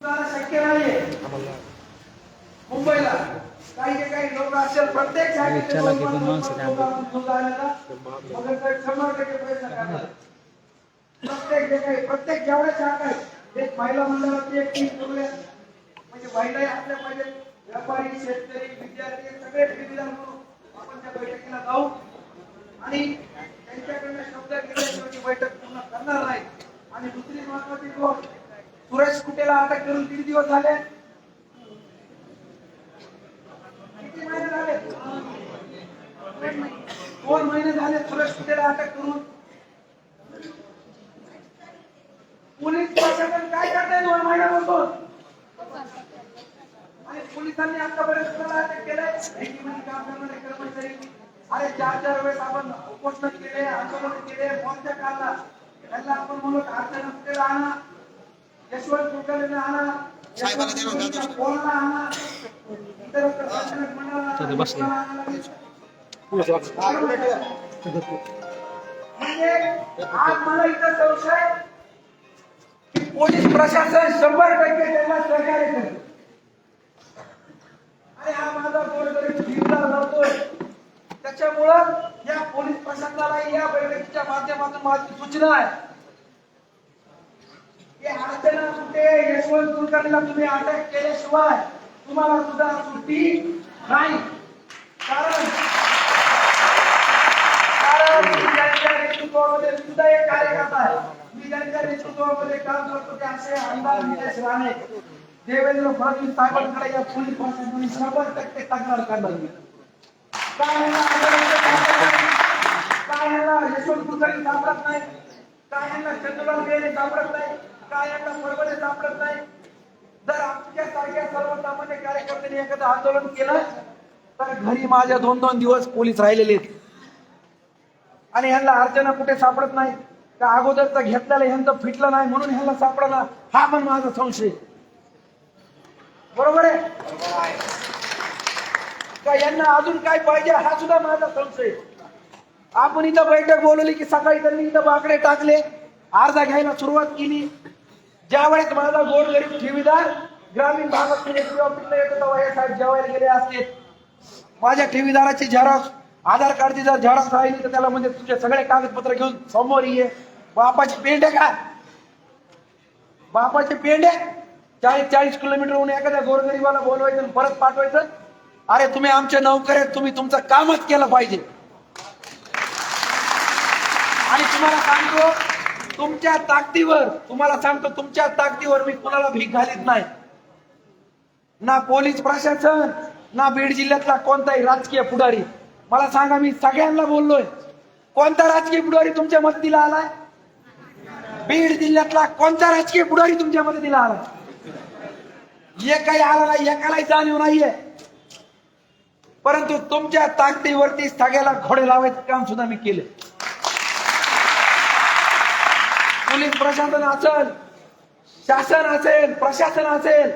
शक्य नाहीये. मुंबईला काही जे काही लोक असेल प्रत्येक शंभर टक्के प्रयत्न करणार प्रत्येक जे काही प्रत्येक जेवढ्या शाखा आहेत एक महिला मंडळाची एक टीम करूया म्हणजे महिलाही आपल्या पाहिजे. व्यापारी शेतकरी विद्यार्थी सगळे ठेवीदार म्हणून आपण त्या बैठकीला जाऊ. आणि त्यांच्याकडनं शब्द ती बैठक पूर्ण करणार नाही. आणि दुसरी महत्वाची गोष्ट सुरेश कुटेला अटक करून किती दिवस झाले? किती महिने झाले? दोन महिने झाले सुरेश कुटेला अटक करून. पोलीस प्रशासन काय करताय दोन महिन्यापासून? आणि पोलिसांनी आतापर्यंत कोणाला अटक केलंय? बँकेमध्ये काम करणारे कर्मचारी. अरे चार चार वेळेस आपण उपोषण केले आंदोलन केले मोर्चा काढला त्याला आपण म्हणून अर्चना कुठेला आणा. यशवंत कुलकर्णीला आणा. कोणाला आणा. इतर प्रशासनिक तिथे बसले. मंडळाला म्हणजे आज मला इथं संशय की पोलीस प्रशासन शंभर टक्के त्यांना सहकार्य करेल आणि हा माझा गोरगरीब जीवदार जातोय त्याच्यामुळं या पोलीस प्रशासनाला या बैठकीच्या माध्यमातून माझी सूचना आहे. की अर्चना कुठे यशवंत कुलकर्णीला तुम्ही अटक केल्याशिवाय तुम्हाला सुद्धा सुट्टी नाही. कारण कारण मी त्यांच्या नेतृत्वामध्ये सुद्धा एक कार्यकर्ता आहे. मी त्यांच्या नेतृत्वामध्ये काम करतो ते असे आमदार निलेश राणे. देवेंद्र फडणवीस साहेबांकडे या पोलीस शंभर टक्के तक्रार करणार मी. काय नाही? काय यशवंत कुलकर्णी सापडत नाही? काय सापडत नाही? काय ह्यांना परवडे सापडत नाही. जर आमच्या सारख्या सर्वसामान्य कार्यकर्त्यांनी एखादं आंदोलन केलं तर घरी माझ्या दोन दोन दिवस पोलीस राहिलेले आहेत. आणि ह्यांना अर्चना कुठे सापडत नाही? का अगोदरचा घेतलेला ह्यांचं फिटलं नाही म्हणून ह्यांना सापडला हा पण माझा संशय. बरोबर आहे? का यांना अजून काय पाहिजे हा सुद्धा माझा संशय. आपण इथं बैठक बोलवली की सकाळी त्यांनी इथं बाकडे टाकले. अर्धा घ्यायला सुरुवात केली. ज्या वेळेस माझा गोड गरीब ठेवीदार ग्रामीण भागात ऑफिसला येतो तेव्हा हे साहेब जेवायला गेले असते माझ्या ठेवीदाराची झेरॉक्स आधार कार्डची जर झेरॉक्स राहिली तर त्याला म्हणजे तुझे सगळे कागदपत्र घेऊन समोर ये. बापाची पेंड आहे का? बापाची पेंड आहे चाळीस चाळीस किलोमीटरहून एखाद्या गोरगरीबाला बोलवायचं परत पाठवायचं? अरे तुम्ही आमचे नौकर आहेत तुम्ही तुमचं कामच केलं पाहिजे. आणि तुम्हाला सांगतो तुमच्या ताकदीवर तुम्हाला सांगतो तुमच्या ताकदीवर मी कुणाला भीक घालीत नाही. ना पोलीस प्रशासन ना बीड जिल्ह्यातला कोणताही राजकीय पुढारी. मला सांगा मी सगळ्यांना बोललोय. कोणता राजकीय पुढारी तुमच्या मदतीला आलाय? बीड जिल्ह्यातला कोणता राजकीय पुढारी तुमच्या मदतीला आलाय? एकही आला नाही एकालाही जाणीव नाहीये. परंतु तुमच्या ताकदीवरती सगळ्याला घोडे लावायचं काम सुद्धा मी केलं पोलीस प्रशासन असेल शासन असेल प्रशासन असेल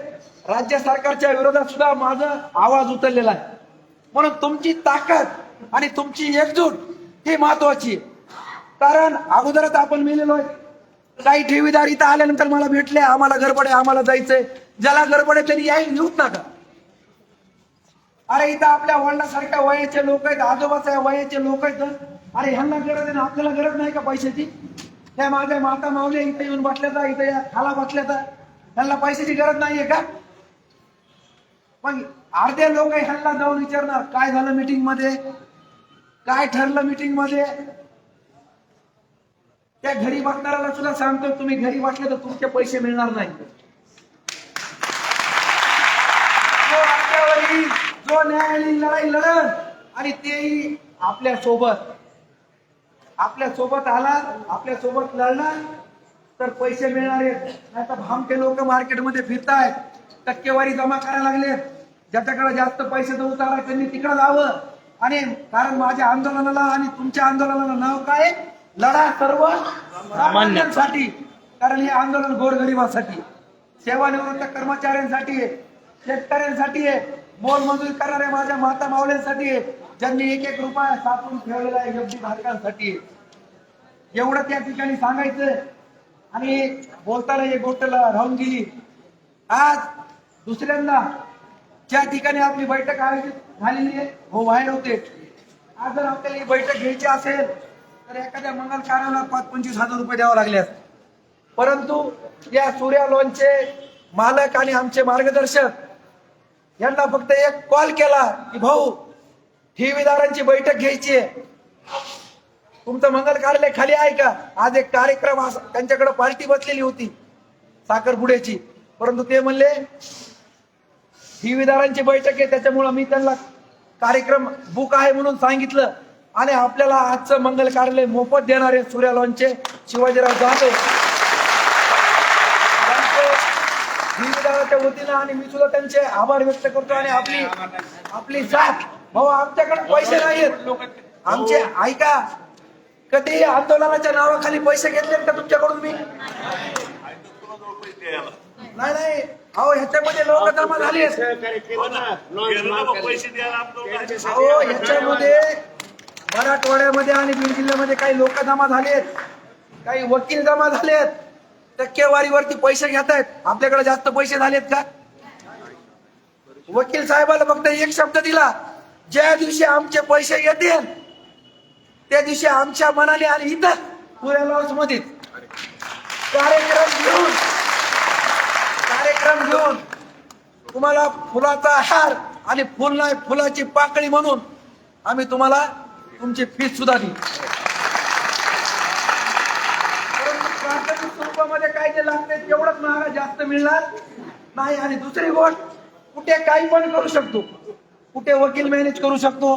राज्य सरकारच्या विरोधात सुद्धा माझा आवाज उचललेला आहे. म्हणून तुमची ताकद आणि तुमची एकजूट ही महत्वाची आहे. कारण अगोदरच आपण मिळेलो आहे. काही ठेवीदार इथं आल्यानंतर मला भेटले आम्हाला गडबड आहे आम्हाला जायचंय. ज्याला गडबड आहे त्यांनी यायला घेऊच नका. अरे इथं आपल्या वडिलासारख्या वयाचे लोक आहेत आजोबाच्या वयाचे लोक आहेत. अरे ह्यांना गरज आहे आपल्याला गरज नाही का पैशाची? त्या माझ्या माता मावल्या इथे येऊन बसल्याचा इथे या खाला बसल्या ह्यांना पैशाची गरज नाहीये का? पण अर्धे लोक ह्यांना जाऊन विचारणार काय झालं मीटिंगमध्ये? काय ठरलं मीटिंगमध्ये? त्या घरी बसणाऱ्याला सुद्धा सांगतो तुम्ही घरी बसले तर तुमचे पैसे मिळणार नाही. जो जो न्यायालयीन लढाई लढल आणि तेही आपल्यासोबत आपल्यासोबत आला आपल्यासोबत लढणार तर पैसे मिळणार आहेत. नाही तर भामटे लोक मार्केटमध्ये फिरतायत. टक्केवारी जमा करायला लागले. ज्याच्याकडे जास्त पैसे देऊ आला त्यांनी तिकडे जावं. आणि कारण माझ्या आंदोलनाला आणि तुमच्या आंदोलनाला नाव काय? लढा सर्व सामान्यांसाठी. कारण हे आंदोलन गोरगरिबासाठी. सेवानिवृत्त कर्मचाऱ्यांसाठी आहे शेतकऱ्यांसाठी आहे मोलमजुरी करणाऱ्या माझ्या माता मावल्यांसाठी आहे. ज्यांनी एक एक रुपया साचून ठेवलेला आहे एफडी धारकांसाठी. एवढं त्या ठिकाणी सांगायचं आणि बोलताना एक गोष्ट राहून गेली. आज दुसऱ्यांदा ज्या ठिकाणी आपली बैठक आयोजित झालेली आहे हो बाहेर होते. आज जर आपल्याला ही बैठक घ्यायची असेल तर एखाद्या मंगल कार्याला पाच पंचवीस हजार रुपये द्यावं लागले असते परंतु या सूर्या लोनचे मालक आणि आमचे मार्गदर्शक यांना फक्त एक कॉल केला की भाऊ ठेवीदारांची बैठक घ्यायची आहे. तुमचं मंगल कार्यालय खाली आहे का? आज एक कार्यक्रम त्यांच्याकडे पार्टी बसलेली होती साखरपुड्याची. परंतु ते म्हणले ठेवीदारांची बैठक आहे त्याच्यामुळं मी त्यांना कार्यक्रम बुक आहे म्हणून सांगितलं. आणि आपल्याला आजचं मंगल कार्यालय मोफत देणारे सूर्या लॉनचे शिवाजीराव जाधव. ठेवीदाराच्या वतीनं आणि मी सुद्धा त्यांचे आभार व्यक्त करतो आणि आपली आपली साथ भाऊ आमच्याकडे पैसे नाहीयेत. आमचे ऐका कधी आंदोलनाच्या नावाखाली पैसे घेतले का तुमच्याकडून मी? नाही नाही. अहो ह्याच्यामध्ये लोक जमा झाली अहो ह्याच्यामध्ये मराठवाड्यामध्ये आणि बीड जिल्ह्यामध्ये काही लोक जमा झालेत काही वकील जमा झालेत टक्केवारीवरती पैसे घेत आहेत. आपल्याकडे जास्त पैसे झालेत का? वकील साहेबाला फक्त एक शब्द दिला. ज्या दिवशी आमचे पैसे येतील त्या दिवशी आमच्या मनाने आणि इथं पुऱ्या लॉजमध्ये कार्यक्रम घेऊन कार्यक्रम घेऊन तुम्हाला फुलाचा हार आणि फुल नाही फुलाची पाकळी म्हणून आम्ही तुम्हाला तुमची फीस सुद्धा देऊ. प्राथमिक स्वरूपामध्ये काय जे लागते तेवढंच महागा जास्त मिळणार नाही. आणि दुसरी गोष्ट कुठे काही पण करू शकतो. कुठे वकील मॅनेज करू शकतो?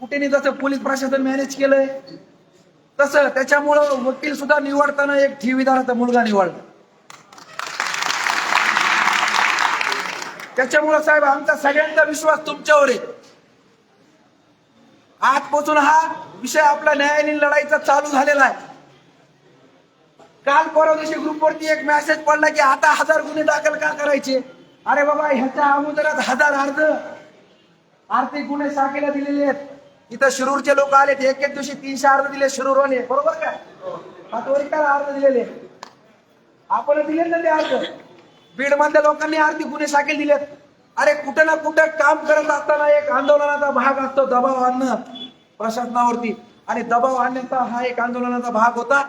कुठे जसं पोलीस प्रशासन मॅनेज केलंय? तसं त्याच्यामुळं वकील सुद्धा निवडताना एक ठेवीदाराचा मुलगा निवडला. त्याच्यामुळं साहेब आमचा सगळ्यांचा विश्वास तुमच्यावर आहे. आजपासून हा विषय आपला न्यायालयीन लढाईचा चालू झालेला आहे. काल परवा दिवशी ग्रुपवरती एक मेसेज पडला की आता हजार गुन्हे दाखल का करायचे? अरे बाबा ह्याच्या अगोदरात हजार अर्ज आर्थिक गुन्हे शाखेला दिलेले आहेत. इथं शिरूरचे लोक आलेत एक एक दिवशी तीनशे अर्ज दिले शिरूरवाने बरोबर का? हातवरीकाला अर्ज दिलेले आपण दिले ना ते अर्ज बीड मधल्या लोकांनी आर्थिक गुन्हे शाखेला दिलेत. अरे कुठं ना कुठं काम करत असताना एक आंदोलनाचा भाग असतो दबाव आणणं प्रशासनावरती. आणि दबाव आणण्याचा हा एक आंदोलनाचा भाग होता.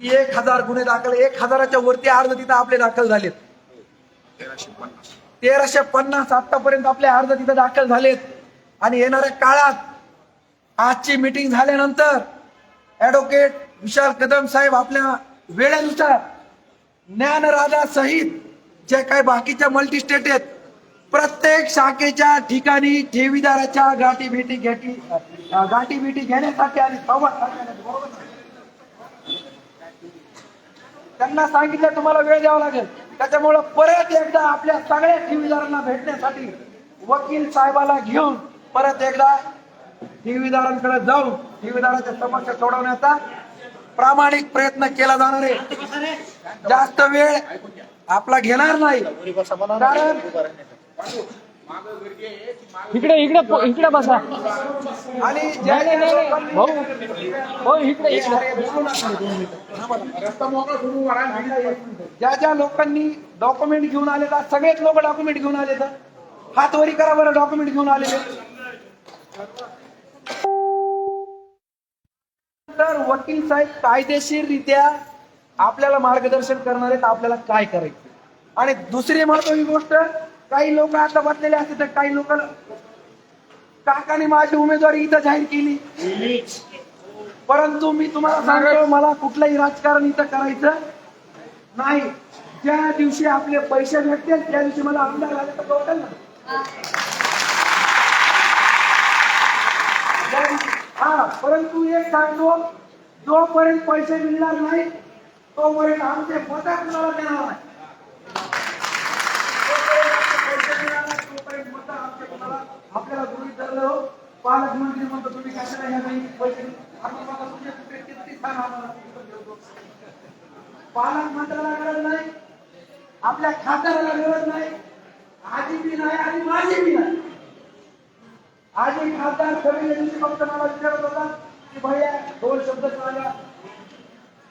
की एक हजार गुन्हे दाखल एक हजाराच्या वरती अर्ज तिथं आपले दाखल झालेत. तेराशे पन्नास. आतापर्यंत आपले अर्ज तिथं दाखल झालेत. आणि येणाऱ्या काळात आजची मीटिंग झाल्यानंतर ऍडव्होकेट विशाल कदम साहेब आपल्या वेळेनुसार ज्ञानराजा सहित जे काही बाकीच्या मल्टी स्टेट आहेत प्रत्येक शाखेच्या ठिकाणी ठेवीदाराच्या गाठी भेटी घेटी गाठी भेटी घेण्यासाठी आणि संवाद त्यांना सांगितलं तुम्हाला वेळ द्यावा लागेल. त्याच्यामुळं परत एकदा आपल्या सगळ्या ठेवीदारांना भेटण्यासाठी वकील साहेबाला घेऊन परत एकदा ठेवीदारांकडे जाऊन ठेवीदाराच्या समस्या सोडवण्याचा प्रामाणिक प्रयत्न केला जाणार आहे. जास्त वेळ आपला घेणार नाही. कारण इकडे इकडे इकडे बसा. आणि भाऊ भाऊ इकडे ज्या ज्या लोकांनी डॉक्युमेंट घेऊन आले सगळेच लोक डॉक्युमेंट घेऊन आले तर हात वरी करा बरं डॉक्युमेंट घेऊन आलेले. तर वकील साहेब कायदेशीररित्या आपल्याला मार्गदर्शन करणार आहेत आपल्याला काय करायचं? आणि दुसरी महत्वाची गोष्ट काही लोक आता बसलेले असते तर काही लोक काकाने माझी उमेदवारी इथं जाहीर केली. परंतु मी तुम्हाला सांगतो मला कुठलंही राजकारण इथं करायचं नाही. ज्या दिवशी आपले पैसे भेटतील त्या दिवशी मला आमदार झाले तर कळतं ना ज्या दिवशी- हा परंतु एक सांगतो जोपर्यंत पैसे मिळणार नाही तोपर्यंत आमचे मत कुणाला देणार नाही. तोपर्यंत आपल्याला गृहित धरलं हो. पालकमंत्री म्हणतो तुम्ही कशाला ह्या नाही पैसे आम्ही मला तुमचे कुठे किती छान आम्हाला पालक पालकमंत्र्याला गरज नाही आपल्या खात्याला गरज नाही. आधी बी नाही आणि माझी बी नाही. आजी खासदार सगळे दिवशी फक्त मला विचारत होता की भैया दोन शब्द सांगा.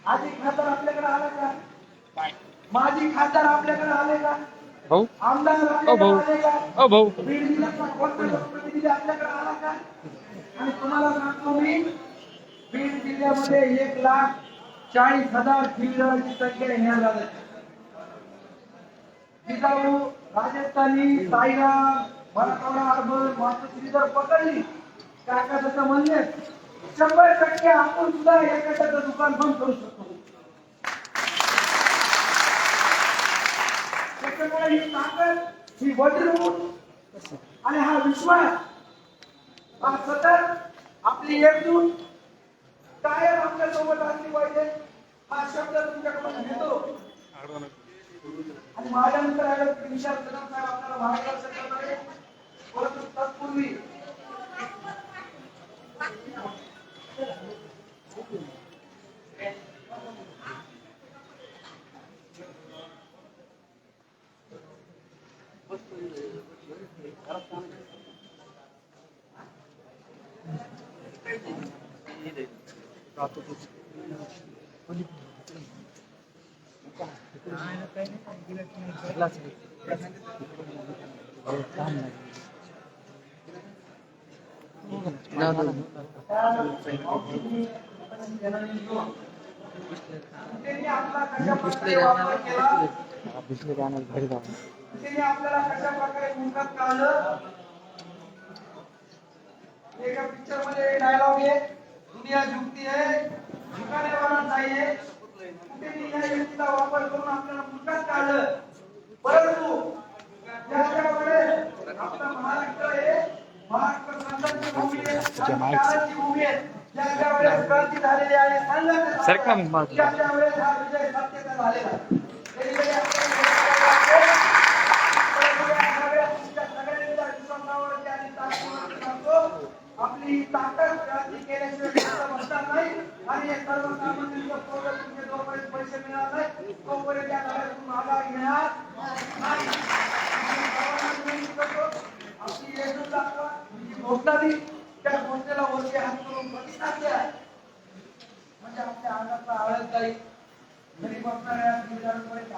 आजी खासदार आपल्याकडे आला का? माझी खासदार आपल्याकडे आले का? भाऊ. आमदार ओ भाऊ. बीड जिल्ह्यातला कोणता लोकप्रतिनिधी आपल्याकडे आला का? आणि तुम्हाला सांगतो मी बीड जिल्ह्यामध्ये एक लाख चाळीस हजार ठेवीदारांची संख्या झाली जिजाऊ राजस्थानी साईराम मराठवाडा अर्बन मातोश्री जर पकडली काका जसं म्हणले शंभर टक्के आपण सुद्धा एखाद्याचं दुकान बंद करू शकतो. त्याच्यामुळे ही ताकद ही वज्रमूठ आणि हा विश्वास हा सतत आपली एकजूट कायम आपल्यासोबत असली पाहिजे हा शब्द तुमच्याकडून घेतो. आणि माझ्यानंतर विशाल कदम साहेब आपल्याला करणार आहे परंतु तत्पूर्वी त्यांनी आपला कशा प्रकारे वापर केला त्यांनी आपल्याला कशा प्रकारे मुखात काढलं एका पिक्चरमध्ये डायलॉग आहे दुनिया झुकती है झुकाने वाला चाहिए त्यांनी या युक्तीचा वापर करून आपल्याला मुखात काढलं परंतु ज्या वेळेस आपला ताकद क्रांती केल्याशिवाय व्यक्त बसणार नाही आणि सर्व सामान्यांचं पोरं तुमचे जोपर्यंत पैसे मिळणार नाही तोपर्यंत या लढ्यातून माघार घेणार नाही. मी सर्वांना विनंती करतो, आपली एकजूट दाखवा. जी घोषणा त्या घोषणेला वरती हात करून प्रतिसाद द्या म्हणजे आपल्या अंगातला आळस जाईल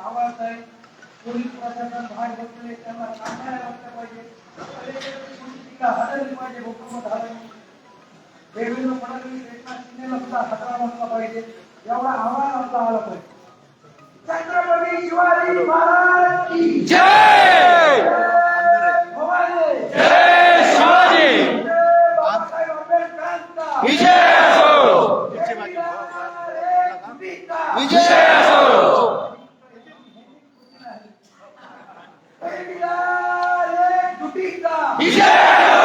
आवाज जाईल पोलीस प्रशासन त्यांना लागलं पाहिजे. कलेक्टरची पाहिजे? देवेंद्र फडणवीस एकनाथ शिंदेला सुद्धा पाहिजे. एवढा आवाज आला पाहिजे. छत्रपती शिवाजी महाराज की जय भवानी जय शिवाजी जय बाबासाहेब आंबेडकरांचा विजय असो विजय असो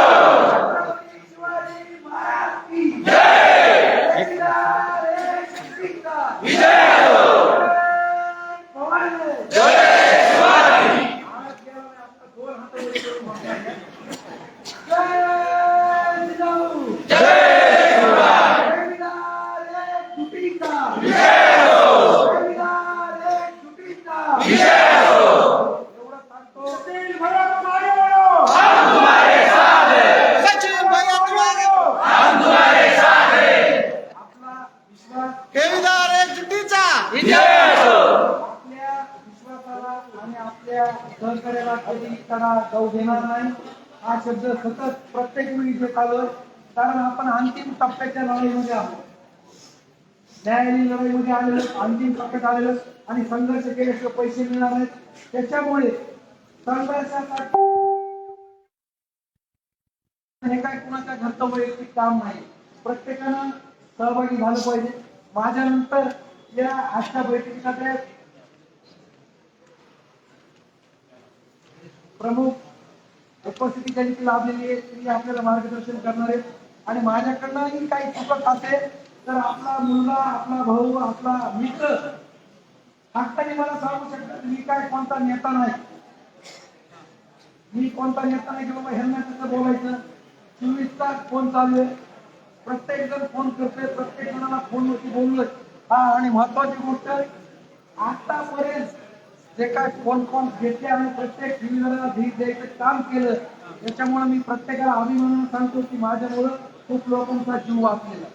विजय एवढं सांगतो सचिन भैया तुम्हारे बोलो सचिन भैया तुम्हारे आपला विश्वास ठेवीदार एकजुटीचा आपल्या विश्वासाला आणि आपल्या सहकार्याला कधी त्याला जाऊ देणार नाही. हा शब्द सतत प्रत्येक वेळी देत आलोय कारण आपण अंतिम टप्प्याच्या लढाईमध्ये आहोत. न्यायालयीन लढाईमध्ये आलेलो अंतिम टप्प्यात आलेलो आणि संघर्ष केल्याशिवाय पैसे मिळणार नाहीत. त्याच्यामुळे संघर्षासाठी हे काय कुणाच्या घरचं वैयक्तिक काम नाही. प्रत्येकानं सहभागी झालं पाहिजे. माझ्यानंतर या आजच्या बैठकीसाठी प्रमुख उपस्थिती त्यांची लाभलेली आहे ती आपल्याला मार्गदर्शन करणार आहेत. आणि माझ्याकडनंही काही चुकत असेल तर आपला मुलगा आपला भाऊ आपला मित्र हक्काने मला सांगू शकतात मी काय कोणता नेता नाही. मी कोणता नेता नाही की बाबा ह्यांना कसं बोलायचं. चोवीस तास फोन चालू आहे. प्रत्येक जण फोन करतोय प्रत्येक जणाला फोनवरती बोललोय. हा आणि महत्वाची गोष्ट आतापर्यंत जे काय फोन कॉल घेतले आणि प्रत्येक टीव्हीला धीर द्यायचं काम केलं त्याच्यामुळे मी प्रत्येकाला अभिमान सांगतो की माझ्यामुळं खूप लोकांचा जीव वाचलेला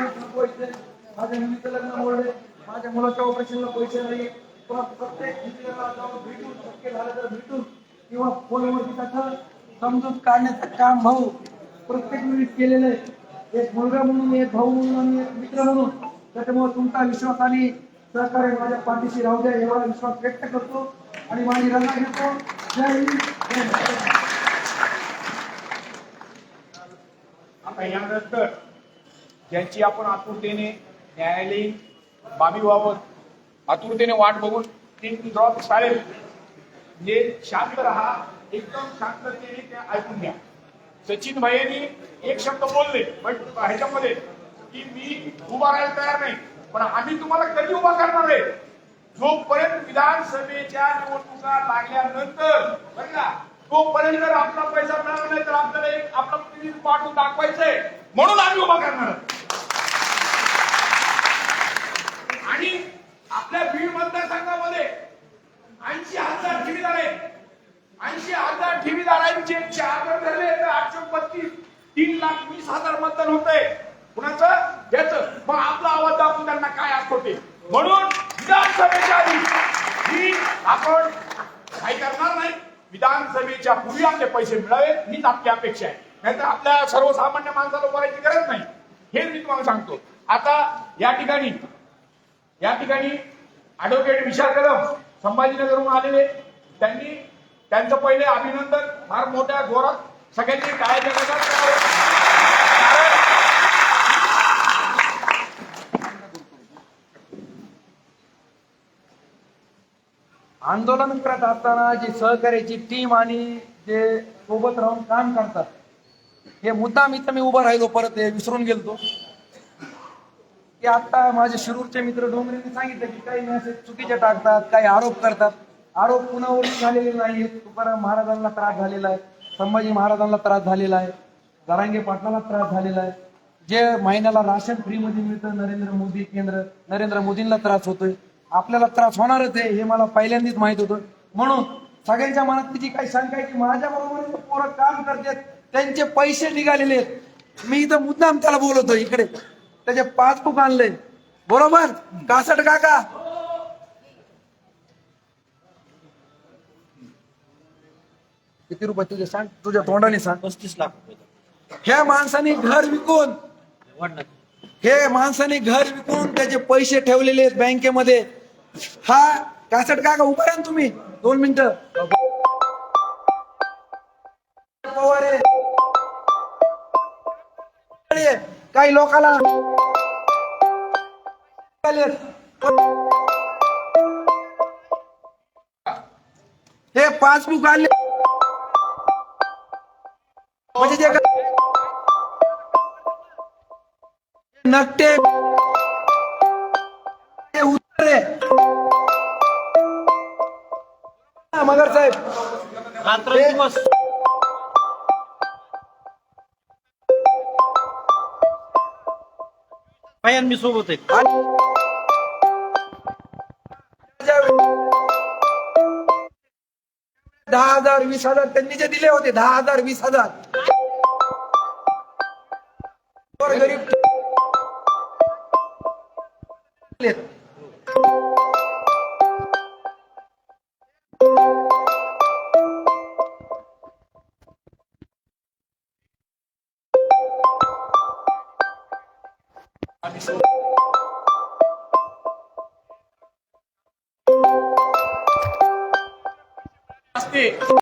माझ्या मुलीचं लग्न मोडले माझ्या मुलाच्या ऑपरेशनला पैसे नाही. किंवा प्रत्येक मित्राला जाऊन भेटून शक्य झालं तर भेटून किंवा फोनवरती त्याचं समजून काढण्याचं काम भाऊ प्रत्येक वेळी केलेलं आहे. एक मुलगा म्हणून एक भाऊ म्हणून आणि एक मित्र म्हणून त्याच्यामुळे तुमचा विश्वास आणि सहकार्य माझ्या पाठीशी राहू द्या एवढा विश्वास व्यक्त करतो आणि माझी रजा घेतो. जय हिंद आता यानंतर ज्यांची आपण आतुरतेने न्यायालयीन बाबीबाबत आतुरतेने वाट बघून तीन ड्रॉप चालेल म्हणजे शांत राहा एकदम शांततेने ते ऐकून घ्या. सचिन भाईंनी एक शब्द बोलले पण ह्याच्यामध्ये की मी उभा राहायला तयार नाही. पण आम्ही तुम्हाला कधी उभा करणार आहे. जोपर्यंत विधानसभेच्या निवडणुका लागल्यानंतर बरं का तोपर्यंत जर आपला पैसा मिळाला नाही तर आपल्याला एक आपला प्रतिनिधी पाठवून दाखवायचंय. म्हणून आम्ही उभा करणार आणि आपल्या बीड मतदारसंघामध्ये ऐंशी हजार ठेवीदार आहेत. ऐंशी हजार ठेवीदारांचे चार धरले तर आठशे बत्तीस तीन लाख वीस हजार मतदान होत आहे कुणाचं? याच. मग आपला आवाज दाखवून त्यांना काय आठवते? म्हणून विधानसभेच्या आधी ही आपण काय करणार नाही. विधानसभेच्या पूर्वी आपले पैसे मिळावेत हीच आपली अपेक्षा आहे. नाहीतर आपल्या सर्वसामान्य माणसाला उभारायची गरज नाही. हे मी तुम्हाला सांगतो. आता या ठिकाणी या ठिकाणी ऍडव्होकेट विशाल कदम संभाजीनगरहून आलेले. त्यांनी त्यांचं पहिले अभिनंदन फार मोठ्या जोरात सगळ्यांनी काय गजरात आंदोलन करत असताना जी सहकार्याची टीम आणि जे सोबत राहून काम करतात हे मुद्दाम इथं मी उभा राहिलो परत हे विसरून गेलतो. की आता माझे शिरूरचे मित्र डोंगरेंनी सांगितलं की काही मेसेज चुकीचे टाकतात काही आरोप करतात. आरोप कुणावरून झालेले नाही तुकाराम महाराजांना त्रास झालेला आहे. संभाजी महाराजांना त्रास झालेला आहे. जरांगे पाटलाला त्रास झालेला आहे. जे महिन्याला राशन फ्री मध्ये मिळतं नरेंद्र मोदी केंद्र नरेंद्र मोदींना त्रास होतोय. आपल्याला त्रास होणारच आहे हे मला पहिल्यांदाच माहीत होतं. म्हणून सगळ्यांच्या मनात जी काही शंका आहे की माझ्या बरोबर पोरं काम करतात त्यांचे पैसे निघालेले आहेत. मी इथं मुद्दाम त्याला बोलवतो इकडे. त्याचे पासबुक आणले बरोबर? कासट काका. किती रुपये तुझे सांग? तुझ्या तोंडाने सांग. पस्तीस लाख रुपये. ह्या माणसाने घर विकून हे माणसाने घर विकून त्याचे पैसे ठेवलेले आहेत बँकेमध्ये. हा कासट काका उभा राहा ना तुम्ही दोन मिनिट पवार आहे. काही लोकाला आलेत. हे पासबुक आले म्हणजे जे का- नकटे साहेब. मी सोबत आहे. दहा हजार वीस हजार त्यांनी जे दिले होते दहा हजार वीस हजार. गरीब